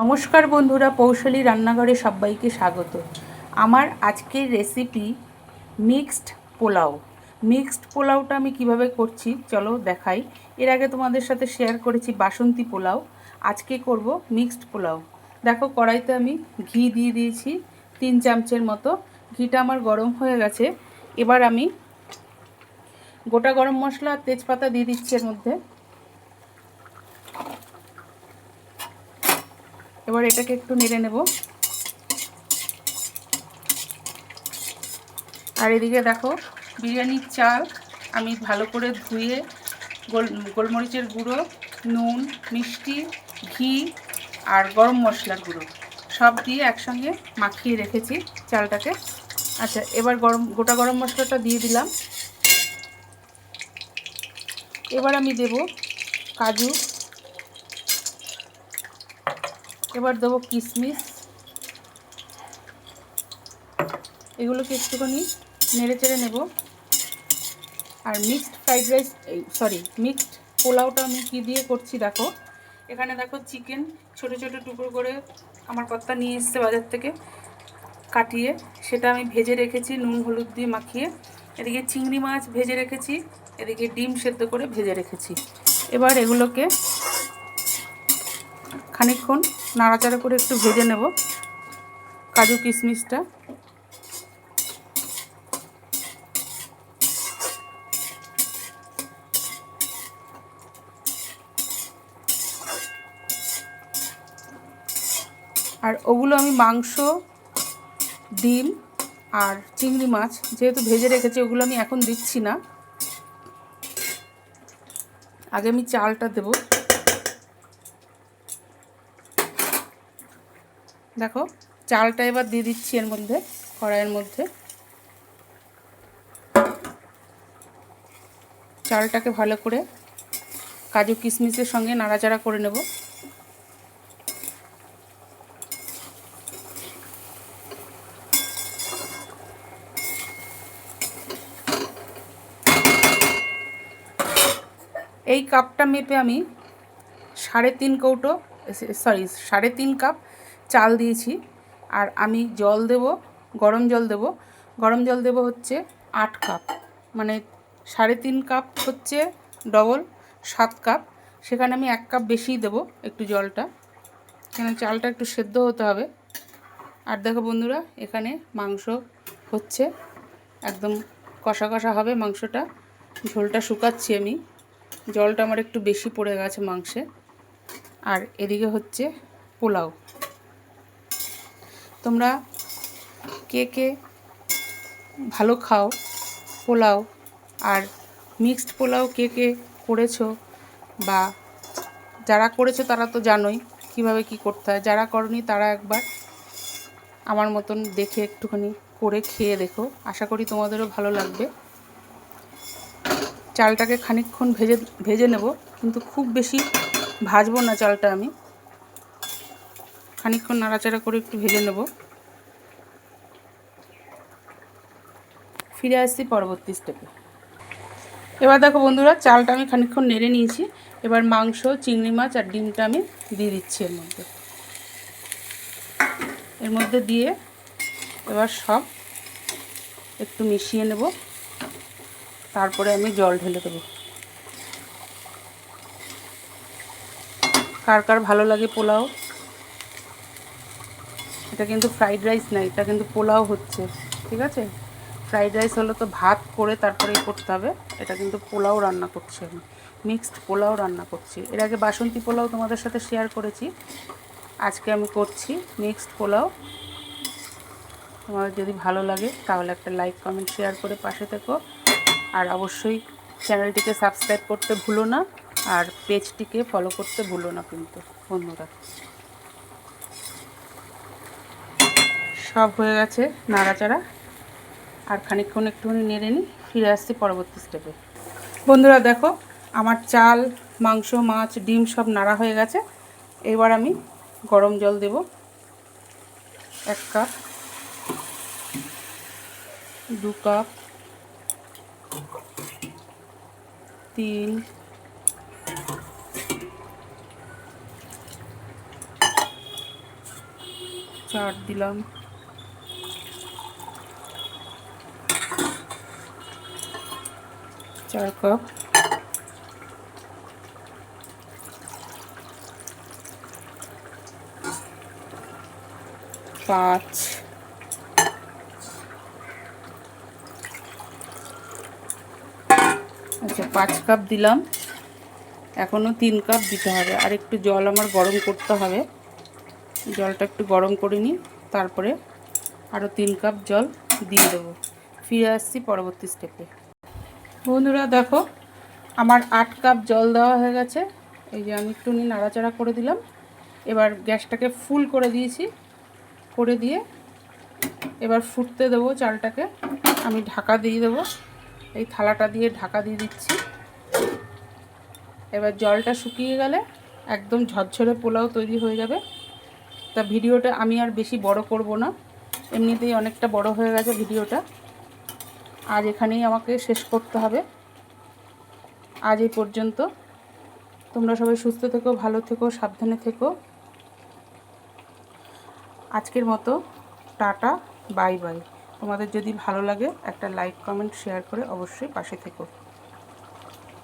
নমস্কার বন্ধুরা, পৌশালী রান্নাঘরে সবাইকে স্বাগত। আমার আজকের রেসিপি মিক্সড পোলাও। মিক্সড পোলাওটা আমি কীভাবে করছি চলো দেখাই। এর আগে তোমাদের সাথে শেয়ার করেছি বাসন্তী পোলাও। আজকে করব মিক্সড পোলাও। দেখো, কড়াইতে আমি ঘি দিয়ে দিয়েছি তিন চামচের মতো। ঘিটা আমার গরম হয়ে গেছে। এবার আমি গোটা গরম মশলা আর তেজপাতা দিয়ে দিচ্ছি এর মধ্যে। এবার এটাকে একটু নেড়ে নেব। আর এদিকে দেখো, বিরিয়ানির চাল আমি ভালো করে ধুয়ে গোল, গোলমরিচের গুঁড়ো, নুন, মিষ্টি, ঘি আর গরম মশলার গুঁড়ো সব দিয়ে একসঙ্গে মাখিয়ে রেখেছি চালটাকে। আচ্ছা এবার গরম, গোটা গরম মশলাটা দিয়ে দিলাম। এবার আমি দেব কাজু এবার দেবো কিশমিশ এগুলোকে একটুখানি নেড়ে চেড়ে নেব। আর mixed fried rice sorry, mixed পোলাওটা আমি কী দিয়ে করছি দেখো। এখানে দেখো চিকেন, ছোট ছোট টুকরো করে আমার কর্তা নিয়ে এসছে বাজার থেকে কাটিয়ে। সেটা আমি ভেজে রেখেছি, নুন, হলুদ দিয়ে মাখিয়ে। এদিকে চিংড়ি মাছ ভেজে রেখেছি, এদিকে ডিম সেদ্ধ করে ভেজে রেখেছি। এবার এগুলোকে খানিকক্ষণ নাড়াচাড়া করে একটু ভেজে নেব কাজু কিশমিশটা। আর ওগুলো আমি মাংস, ডিম আর চিংড়ি মাছ যেহেতু ভেজে রেখেছি, ওগুলো আমি এখন দিচ্ছি না। আগে আমি চালটা দেবো। দেখো, চালটা এবার দিয়ে দিচ্ছি এর মধ্যে, কড়াইয়ের মধ্যে। চালটাকে ভালো করে কাজু কিশমিশের সঙ্গে নাড়াচাড়া করে নেব। এই কাপটা মেপে আমি সাড়ে তিন কৌটো সরি, সাড়ে তিন কাপ চাল দিয়েছি। আর আমি জল দেব, গরম জল দেব। গরম জল দেব হচ্ছে আট কাপ। মানে সাড়ে তিন কাপ হচ্ছে ডবল, সাত কাপ। সেখানে আমি এক কাপ বেশিই দেব একটু জলটা। কেন চালটা একটু সেদ্ধ হতে হবে। আর দেখো বন্ধুরা, এখানে মাংস হচ্ছে। একদম কষা কষা হবে মাংসটা। ঝোলটা শুকাচ্ছি আমি। জলটা আমার একটু বেশি পড়ে গেছে মাংসে। আর এদিকে হচ্ছে পোলাও। তোমরা কে কে ভালো খাও, পোলাও আর মিক্সড পোলাও কে কে করেছ বা যারা করেছ তারা তো জানোই কীভাবে কি করতে হয়। যারা করনি তারা একবার আমার মতন দেখে একটুখানি করে খেয়ে দেখো। আশা করি তোমাদেরও ভালো লাগবে। চালটাকে খানিকক্ষণ ভেজে ভেজে নেব, কিন্তু খুব বেশি ভাজবো না চালটা আমি। খানিকক্ষণ নাড়াচাড়া করে একটু ভেজে নেব। ফিরে আসছি পরবর্তী স্টেপে এবার দেখো বন্ধুরা, চালটা আমি খানিকক্ষণ নেড়ে নিয়েছি। এবার মাংস, চিংড়ি মাছ আর ডিমটা আমি দিয়ে দিচ্ছি এর মধ্যে। এর মধ্যে দিয়ে এবার সব একটু মিশিয়ে নেব। তারপরে আমি জল ঢেলে দেবো। কার কার ভালো লাগে পোলাও? এটা কিন্তু ফ্রাইড রাইস না, এটা কিন্তু পোলাও হচ্ছে, ঠিক আছে? ফ্রাইড রাইস হলো তো ভাত করে তারপরে করতে হবে, এটা কিন্তু পোলাও রান্না করছি আমি মিক্সড পোলাও রান্না করছি। এর আগে বাসন্তী পোলাও তোমাদের সাথে শেয়ার করেছি, আজকে আমি করছি মিক্সড পোলাও। তোমাদের যদি ভালো লাগে, তাহলে একটা লাইক কমেন্ট শেয়ার করে পাশে থেকো। আর অবশ্যই চ্যানেলটিকে সাবস্ক্রাইব করতে ভুলো না, আর পেজটিকে ফলো করতে ভুলো না কিন্তু। বন্ধুরা সব হয়ে গেছে নাড়াচাড়া। আর খানিকক্ষণ একটুখানি নেড়ে নিই, ফিরে আসছি পরবর্তী স্টেপে বন্ধুরা দেখো, আমার চাল, মাংস, মাছ, ডিম সব নাড়া হয়ে গেছে। এবার আমি গরম জল দেব। এক কাপ, দু কাপ, তিন, চার দিলাম। চার কাপ পাঁচ আচ্ছা পাঁচ কাপ দিলাম। এখনও তিন কাপ দিতে হবে। আর একটু জল আমার গরম করতে হবে। জলটা একটু গরম করে নিই। তারপরে আরও তিন কাপ জল দিয়ে দেবো। ফিরে আসছি পরবর্তী স্টেপে বন্ধুরা, দেখো, আমার আট কাপ জল দেওয়া হয়ে গেছে। এই যে আমি একটু নাড়াচাড়া করে দিলাম। এবার গ্যাসটাকে ফুল করে দিয়েছি, করে দিয়ে এবার ফুটতে দেবো চালটাকে। আমি ঢাকা দিয়ে দেবো। এই থালাটা দিয়ে ঢাকা দিয়ে দিচ্ছি। এবার জলটা শুকিয়ে গেলে একদম ঝরঝরে পোলাও তৈরি হয়ে যাবে। তা ভিডিওটা আমি আর বেশি বড় করব না। এমনিতেই অনেকটা বড় হয়ে গেছে ভিডিওটা। আজ এখানেই আমাকে শেষ করতে হবে। আজ এই পর্যন্ত। তোমরা সবাই সুস্থ থেকো, ভালো থেকো, সাবধানে থেকো। আজকের মতো টাটা, বাই বাই। তোমাদের যদি ভালো লাগে, একটা লাইক, কমেন্ট, শেয়ার করে অবশ্যই পাশে থেকো।